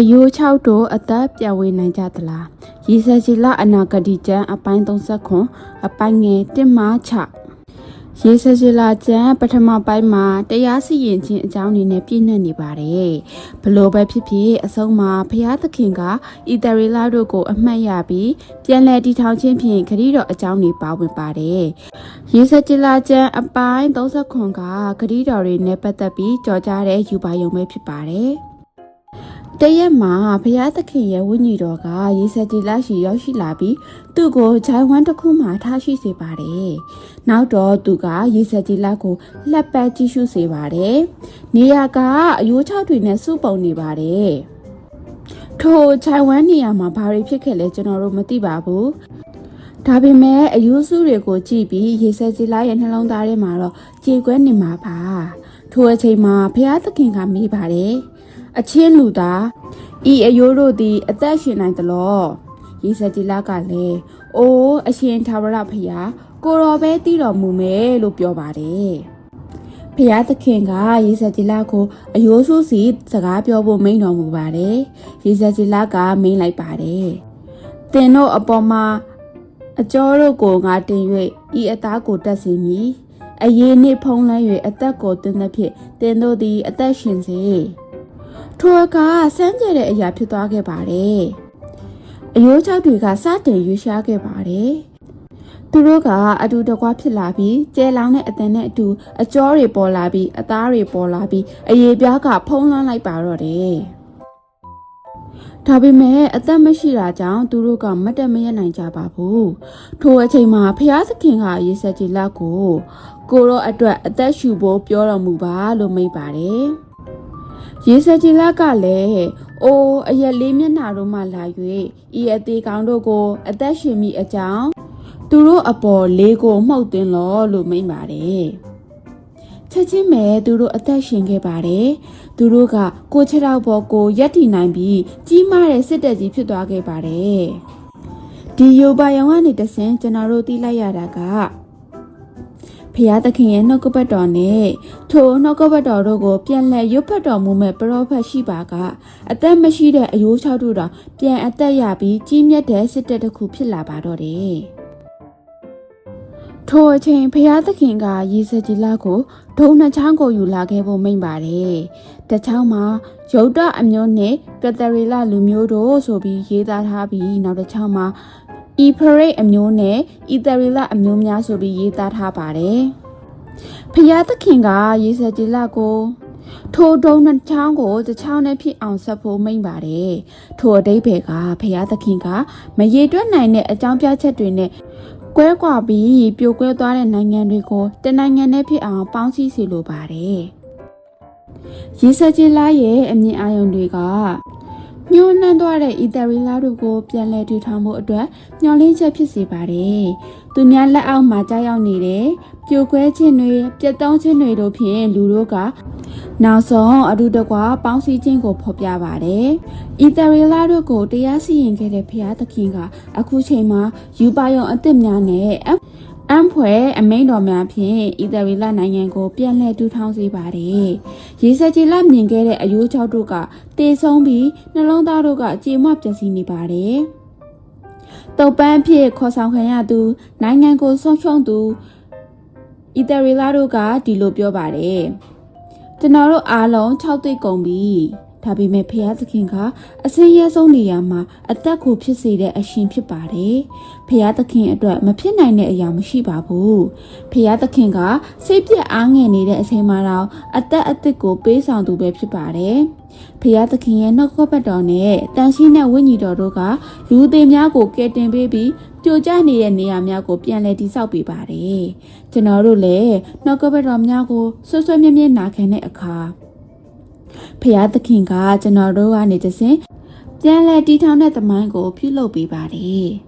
အယိုး6တို့အသက်ပြဝေနိုင်ကြသလားရေစကြည်လအနာဂတိကျမ်းအပိုင်း39အပိုင်းငယ်1မှ6ရေစကြည်လကျမ်းပထမပိုင်းမှာတရားစီရင်ခြင်းအကြောင်းအနေနဲ့ပြည့်နှက်နေပါတယ်ဘလို့ပဲဖြစ်ဖြစ်အဆုံးမှာဘုရားသခင်ကဣသရေလတို့ကိုအမှတ်ရပြီးပြန်လည်တည်ထောင်ခြင်းဖြင့်ခရီးတော်အကြောင်းတွေပါဝင်ပါတယ်ရေစကြည်လကျမ်းအပိုင်း39ကခရီးတော်တွေနဲ့ပတ်သက်ပြီးကြော်ကြားတဲ့ယူပါယုံပဲဖြစ်ပါတယ် တရက်မှာဘုရားသခင်ရဲ့ဝိညာဉ်တော်ကရေစကြည်လရှိရောက်ရှိလာပြီးသူ့ကိုဂျိုင်ဝမ်တစ်ခုမှထားရှိစေပါတယ်။နောက်တော့သူကရေစကြည်လကိုလက်ပတ်ကြည့်ရှုစေပါတယ်။နေရာကအယိုးချောက်တွေနဲ့စုပုံနေပါတယ်။ထိုဂျိုင်ဝမ်နေရာမှာဘာတွေဖြစ်ခဲ့လဲကျွန်တော်တို့မသိပါဘူး။ဒါပေမဲ့အယူစုတွေကိုကြည့်ပြီးရေစကြည်လရဲ့နှလုံးသားထဲမှာတော့ကြေကွဲနေမှာပါ။ထိုအချိန်မှာဘုရားသခင်ကမေးပါတယ်။ အချင်းလူသားဤအယိုးတို့သည် အသက်ရှင်နိုင်သလောရေစကြည်လကလည်းအိုးအရှင်သာဝရဖျားကိုတော်ပဲတည်တော်မူမယ်လို့ပြောပါတယ်ဖျားသခင်ကရေစကြည်လကိုအယိုးစုစီစကားပြောဖို့မိန်တော်မူပါတယ်ရေစကြည်လကမိန်လိုက်ပါတယ်တင်တို့အပေါ်မှာအကျော်တို့ကိုငါတင်၍ဤအသားကိုတက်စီမည်အရေးနှင့်ဖုံးလန်း၍အသက်ကိုတင်းသဖြင့်တင်တို့သည် အသက်ရှင်စေ ထိုအခါစမ်းကြဲတဲ့အရာဖြစ်သွားခဲ့ပါတယ်။အယိုးချောက်တွေကစတင်ရွေးရှားခဲ့ပါတယ်။သူတို့ကအတူတကွဖြစ်လာပြီးကျဲလောင်တဲ့အတန်နဲ့အတူအကြောတွေပေါ်လာပြီးအသားတွေပေါ်လာပြီးအရေပြားကဖုံးလွှမ်းလိုက်ပါတော့တယ်။ဒါပေမဲ့အသက်မရှိတာကြောင့်သူတို့ကမတ်တက်မရနိုင်ကြပါဘူး။ထိုအချိန်မှာဖျားသခင်ကရေစက်ကြီးလက်ကိုကိုရောအတွက်အသက်ရှူဖို့ပြောတော်မူပါလို့မိန့်ပါတယ်။ ရေစကြည်လကလည်းအိုးအရက်လေးမျက်နှာတို့မှလာ၍ဤအသေးကောင်တို့ကို အသက်ရှင်မိအကြောင်းသူတို့အပေါ်လေးကိုမှုတ်သွင်းလောလို့မိန့်ပါတယ်ချက်ချင်းပဲသူတို့အသက်ရှင်ခဲ့ပါတယ်သူတို့ကကိုခြေထောက်ပေါ်ကိုရက်တည်နိုင်ပြီးကြီးမားတဲ့စစ်တပ်ကြီးဖြစ်သွားခဲ့ပါတယ်ဒီယိုဘာယောင်ကနေတဆင်ကျွန်တော်တို့သိလိုက်ရတာက ဖျားသခင်ရဲ့နှုတ်ကပတ်တော်နဲ့ထိုနှုတ်ကပတ်တော်တို့ကိုပြန်လည်ရွတ်ဖတ်တော်မူမဲ့ပရောဖက်ရှိပါကအသက်မရှိတဲ့အယိုးချောက်တို့တော့ပြန်အသက်ရပြီးကြီးမြတ်တဲ့စစ်တပ်တစ်ခုဖြစ်လာပါတော့တယ်။ထိုအချိန်ဖျားသခင်ကရေစကြည်လာကိုဒုံနှချောင်းကိုယူလာခဲ့ဖို့မိန့်ပါတယ်။တချောင်းမှာယုတ်တအမျိုးနဲ့ကတရီလာလူမျိုးတို့ဆိုပြီးရေးသားထားပြီးနောက်တစ်ချောင်းမှာ ဤဖရိတ်အမျိုးနဲ့ဤတရီလအမျိုးများဆိုပြီးရေးသားထားပါတယ်။ဖျားသခင်ကရေစကြည်လကိုထိုဒုံနှစ်ချောင်းကိုတစ်ချောင်းနဲ့ဖြစ်အောင်ဆက်ဖို့မိန့်ပါတယ်။ထိုအတိတ်ဘယ်ကဖျားသခင်ကမရေတွက်နိုင်တဲ့အကြောင်းပြချက်တွေနဲ့ကွဲကွာပြီးပြိုကွဲသွားတဲ့နိုင်ငံတွေကိုတနိုင်ငံနဲ့ဖြစ်အောင်ပေါင်းစည်းစေလိုပါတယ်။ရေစကြည်လရဲ့အမြင်အာရုံတွေက ညှိုးနှံသွားတဲ့ဤတရီလာတို့ကိုပြန်လည်ထူထောင်မှုအတွက်ညှော်လင်းချက်ဖြစ်စေပါတယ်။သူများလက်အောက်မှာကြားရောက်နေတဲ့ပြိုကွဲခြင်းတွေပြတ်တောင်းခြင်းတွေတို့ဖြင့်လူတို့ကနောက်ဆုံးအတူတကွပေါင်းစည်းခြင်းကိုဖော်ပြပါတယ်။ဤတရီလာတို့ကိုတရားစီရင်ခဲ့တဲ့ဘုရားသခင်ကအခုချိန်မှာယူပါယုံအစ်စ်များနဲ့ အအံဖွဲ့အမိန်တော်များဖြင့်ဣသရေလနိုင်ငံကိုပြန်လည်ထူထောင်စေပါတယ်။ရေစကြည်လမြင်ခဲ့တဲ့အယိုးချောက်တို့ကတေဆုံးပြီးနှလုံးသားတို့ကကြေမွပျက်စီးနေပါတယ်။တုပ်ပန်းဖြစ်ခေါ်ဆောင်ခံရသူနိုင်ငံကိုဆုံးရှုံးသူဣသရေလတို့ကဒီလိုပြောပါတယ်။ကျွန်တော်တို့အားလုံး၆သိပ်ကုန်ပြီ။ ဒါပေမဲ့ဖျားသခင်ကအစင်းရဲဆုံးနေရာမှာအသက်ကိုဖြစ်စေတဲ့အရှင်ဖြစ်ပါတယ်။ဖျားသခင်အတွက်မဖြစ်နိုင်တဲ့အရာမရှိပါဘူး။ဖျားသခင်ကစိတ်ပြက်အားငယ်နေတဲ့အချိန်မှာတော့အသက်အသစ်ကိုပေးဆောင်သူပဲဖြစ်ပါတယ်။ဖျားသခင်ရဲ့နှုတ်ကပတ်တော်နဲ့တန်ရှင်းတဲ့ဝိညာဉ်တော်တို့ကလူသေးများကိုကယ်တင်ပေးပြီးကြိုကျနေတဲ့နေရာများကိုပြန်လည်တည်ဆောက်ပေးပါတယ်။ကျွန်တော်တို့လည်းနှုတ်ကပတ်တော်များကိုဆွဆွမြဲမြဲနာခံတဲ့အခါ ဖျားသခင်ကကျွန်တော်တို့ကနေတစဉ်ပြန်လဲတီထောင်တဲ့သမိုင်းကိုပြုလုပ်ပေးပါတယ်။